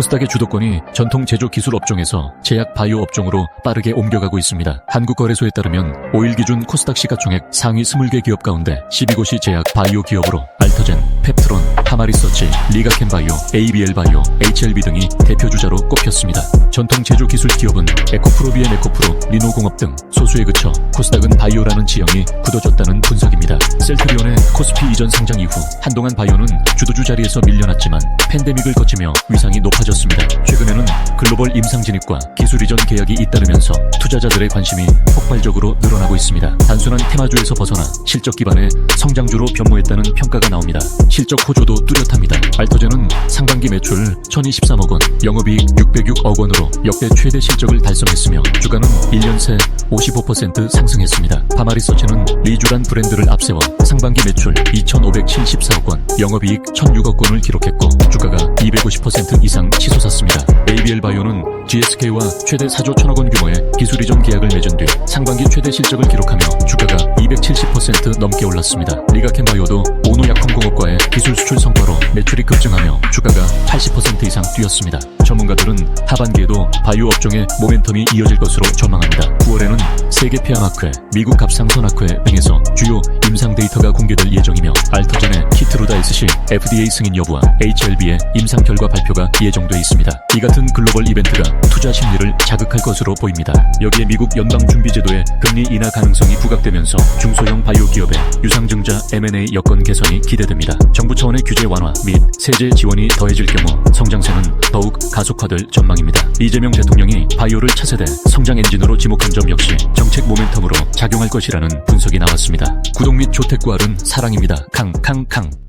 코스닥의 주도권이 전통 제조 기술 업종에서 제약 바이오 업종으로 빠르게 옮겨가고 있습니다. 한국거래소에 따르면 5일 기준 코스닥 시가총액 상위 20개 기업 가운데 12곳이 제약 바이오 기업으로 알터젠, 펩트론, 하마리서치, 리가켄바이오, ABL 바이오, HLB 등이 대표 주자로 꼽혔습니다. 전통 제조 기술 기업은 에코프로비엔 에코프로, 리노공업 등 소수에 그쳐 코스닥은 바이오라는 지형이 굳어졌다는 분석입니다. 셀트리온의 코스피 이전 상장 이후 한동안 바이오는 주도주 자리에서 밀려났지만 팬데믹을 거치며 위상이 높아졌습니다. 최근에는 글로벌 임상 진입과 기술 이전 계약이 잇따르면서 투자자들의 관심이 폭발적으로 늘어나고 있습니다. 단순한 테마주에서 벗어나 실적 기반의 성장주로 변모했다는 평가가 나옵니다. 실적 호조도 뚜렷합니다. 알터제는 상반기 매출 1023억 원, 영업이익 606억 원으로 역대 최대 실적을 달성했으며 주가는 1년 새 55% 상승했습니다. 파마리서치는 리쥬란 브랜드를 앞세워 상반기 매출 2,574억 원, 영업이익 1,006억 원을 기록했고 주가가 250% 이상 치솟았습니다. ABL 바이오는 GSK와 최대 4조 1천억 원 규모의 기술 이전 계약을 맺은 뒤 상반기 최대 실적을 기록하며 주가가 270% 넘게 올랐습니다. 리가켄 바이오도 모노약품공업과의 기술 수출 성과로 매출이 급증하며 주가가 80% 이상 뛰었습니다. 전문가들은 하반기에도 바이오 업종의 모멘텀이 이어질 것으로 전망합니다. 9월에는 세계 폐암학회, 미국 갑상선학회 등에서 주요 임상 데이터가 공개될 예정이며 알터젠의 키트루다이스시 FDA 승인 여부와 HLB의 임상 결과 발표가 예정돼 있습니다. 이 같은 글로벌 이벤트가 투자 심리를 자극할 것으로 보입니다. 여기에 미국 연방준비제도의 금리 인하 가능성이 부각되면서 중소형 바이오 기업의 유상증자 M&A 여건 개선이 기대됩니다. 정부 차원의 규제 완화 및 세제 지원이 더해질 경우 성장세는 더욱 가속화될 전망입니다. 이재명 대통령이 바이오를 차세대 성장 엔진으로 지목한 점 역시 정책 모멘텀으로 작용할 것이라는 분석이 나왔습니다. 구독 및 조택 구할은 사랑입니다. 캉캉캉